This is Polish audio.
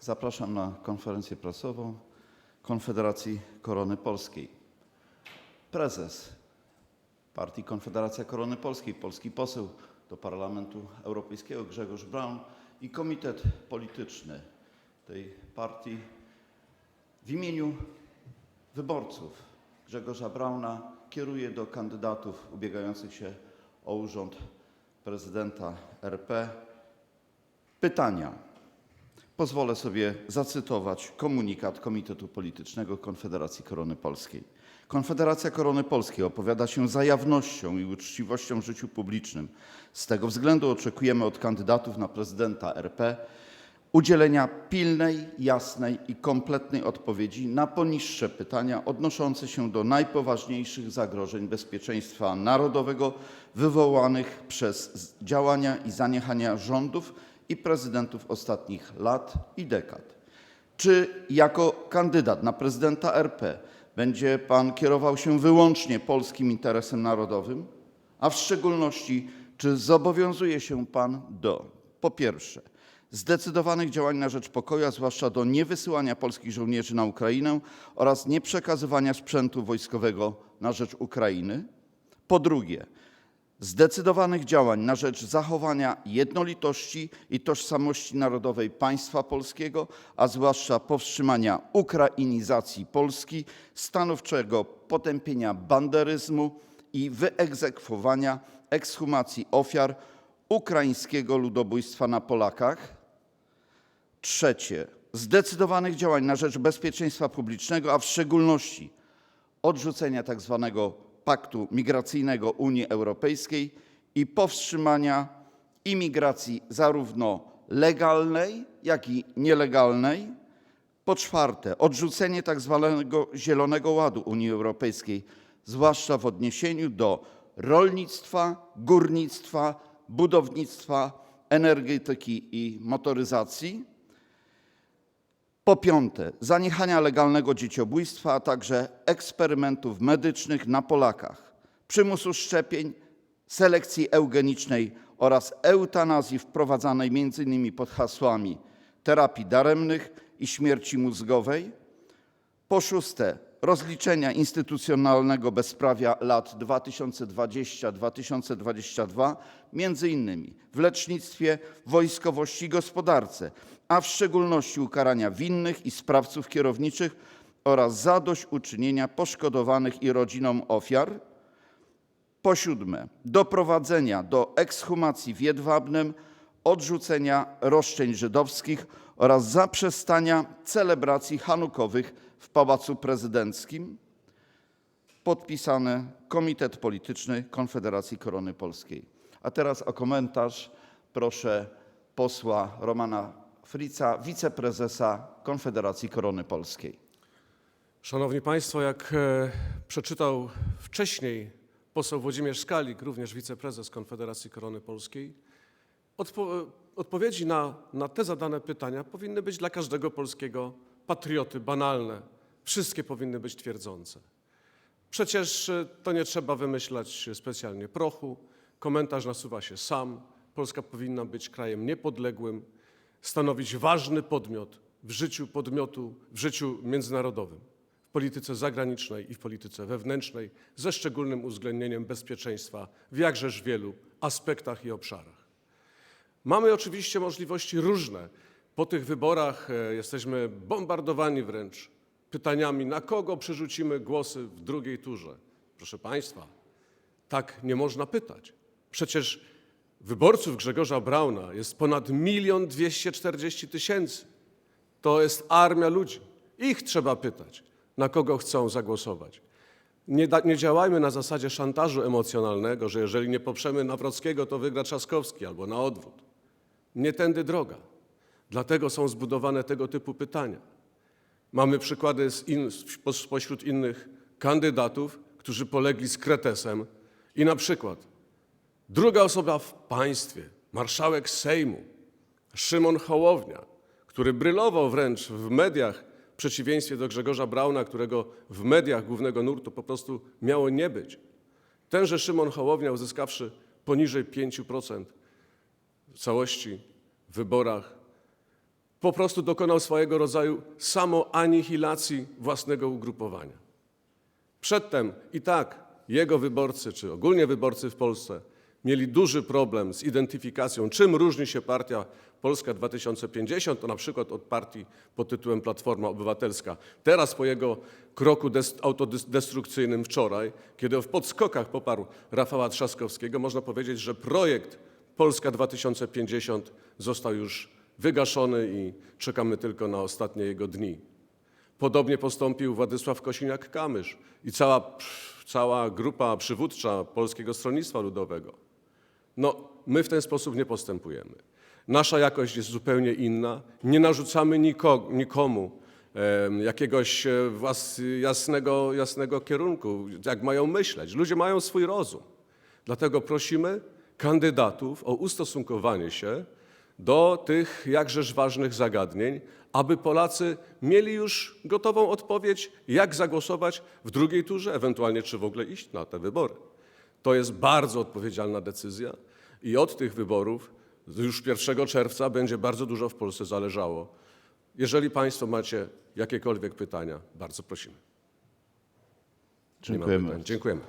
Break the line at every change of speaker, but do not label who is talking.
Zapraszam na konferencję prasową Konfederacji Korony Polskiej. Prezes partii Konfederacja Korony Polskiej, polski poseł do Parlamentu Europejskiego Grzegorz Braun i komitet polityczny tej partii w imieniu wyborców Grzegorza Brauna kieruje do kandydatów ubiegających się o urząd prezydenta RP pytania. Pozwolę sobie zacytować komunikat Komitetu Politycznego Konfederacji Korony Polskiej. Konfederacja Korony Polskiej opowiada się za jawnością i uczciwością w życiu publicznym. Z tego względu oczekujemy od kandydatów na prezydenta RP udzielenia pilnej, jasnej i kompletnej odpowiedzi na poniższe pytania odnoszące się do najpoważniejszych zagrożeń bezpieczeństwa narodowego wywołanych przez działania i zaniechania rządów i prezydentów ostatnich lat i dekad. Czy jako kandydat na prezydenta RP będzie pan kierował się wyłącznie polskim interesem narodowym, a w szczególności czy zobowiązuje się pan do po pierwsze zdecydowanych działań na rzecz pokoju, a zwłaszcza do niewysyłania polskich żołnierzy na Ukrainę oraz nieprzekazywania sprzętu wojskowego na rzecz Ukrainy, po drugie zdecydowanych działań na rzecz zachowania jednolitości i tożsamości narodowej państwa polskiego, a zwłaszcza powstrzymania ukrainizacji Polski, stanowczego potępienia banderyzmu i wyegzekwowania ekshumacji ofiar ukraińskiego ludobójstwa na Polakach. Trzecie, zdecydowanych działań na rzecz bezpieczeństwa publicznego, a w szczególności odrzucenia tzw. paktu migracyjnego Unii Europejskiej i powstrzymania imigracji zarówno legalnej, jak i nielegalnej. Po czwarte, odrzucenie tzw. Zielonego Ładu Unii Europejskiej, zwłaszcza w odniesieniu do rolnictwa, górnictwa, budownictwa, energetyki i motoryzacji. Po piąte, zaniechania legalnego dzieciobójstwa, a także eksperymentów medycznych na Polakach, przymusu szczepień, selekcji eugenicznej oraz eutanazji wprowadzanej m.in. pod hasłami terapii daremnych i śmierci mózgowej. Po szóste, rozliczenia instytucjonalnego bezprawia lat 2020-2022, między innymi w lecznictwie, wojskowości i gospodarce, a w szczególności ukarania winnych i sprawców kierowniczych oraz zadośćuczynienia poszkodowanych i rodzinom ofiar. Po siódme, doprowadzenia do ekshumacji w Jedwabnem, odrzucenia roszczeń żydowskich oraz zaprzestania celebracji hanukowych w Pałacu Prezydenckim. Podpisane Komitet Polityczny Konfederacji Korony Polskiej. A teraz o komentarz proszę posła Romana Frica, wiceprezesa Konfederacji Korony Polskiej.
Szanowni Państwo, jak e, przeczytał wcześniej poseł Włodzimierz Skalik, również wiceprezes Konfederacji Korony Polskiej, odpo- odpowiedzi na, na te zadane pytania powinny być dla każdego polskiego patrioty banalne. Wszystkie powinny być twierdzące. Przecież e, to nie trzeba wymyślać specjalnie prochu. Komentarz nasuwa się sam. Polska powinna być krajem niepodległym, stanowić ważny podmiot w życiu podmiotu, w życiu międzynarodowym, w polityce zagranicznej i w polityce wewnętrznej, ze szczególnym uwzględnieniem bezpieczeństwa w jakżeż wielu aspektach i obszarach. Mamy oczywiście możliwości różne. Po tych wyborach e, jesteśmy bombardowani wręcz pytaniami, na kogo przerzucimy głosy w drugiej turze. Proszę Państwa, tak nie można pytać. Przecież wyborców Grzegorza Brauna jest ponad milion dwieście czterdzieści tysięcy. To jest armia ludzi. Ich trzeba pytać, na kogo chcą zagłosować. Nie, da, nie działajmy na zasadzie szantażu emocjonalnego, że jeżeli nie poprzemy Nawrockiego, to wygra Trzaskowski albo na odwrót. Nie tędy droga. Dlatego są zbudowane tego typu pytania. Mamy przykłady z in, spo- spośród innych kandydatów, którzy polegli z kretesem i na przykład druga osoba w państwie, marszałek Sejmu, Szymon Hołownia, który brylował wręcz w mediach w przeciwieństwie do Grzegorza Brauna, którego w mediach głównego nurtu po prostu miało nie być. Tenże Szymon Hołownia uzyskawszy poniżej 5% w całości w wyborach po prostu dokonał swojego rodzaju samoanihilacji własnego ugrupowania. Przedtem i tak jego wyborcy, czy ogólnie wyborcy w Polsce, mieli duży problem z identyfikacją, czym różni się partia Polska 2050, to na przykład od partii pod tytułem Platforma Obywatelska. Teraz po jego kroku des- autodestrukcyjnym wczoraj, kiedy w podskokach poparł Rafała Trzaskowskiego, można powiedzieć, że projekt Polska 2050 został już wygaszony i czekamy tylko na ostatnie jego dni. Podobnie postąpił Władysław Kosiniak-Kamysz i cała, cała grupa przywódcza Polskiego Stronnictwa Ludowego. No, my w ten sposób nie postępujemy. Nasza jakość jest zupełnie inna. Nie narzucamy niko, nikomu jakiegoś e, jasnego, jasnego kierunku, jak mają myśleć. Ludzie mają swój rozum. Dlatego prosimy kandydatów o ustosunkowanie się do tych jakżeż ważnych zagadnień, aby Polacy mieli już gotową odpowiedź, jak zagłosować w drugiej turze, ewentualnie czy w ogóle iść na te wybory. To jest bardzo odpowiedzialna decyzja i od tych wyborów już 1 czerwca będzie bardzo dużo w Polsce zależało. Jeżeli Państwo macie jakiekolwiek pytania, bardzo prosimy.
Dziękujemy.
Dziękujemy.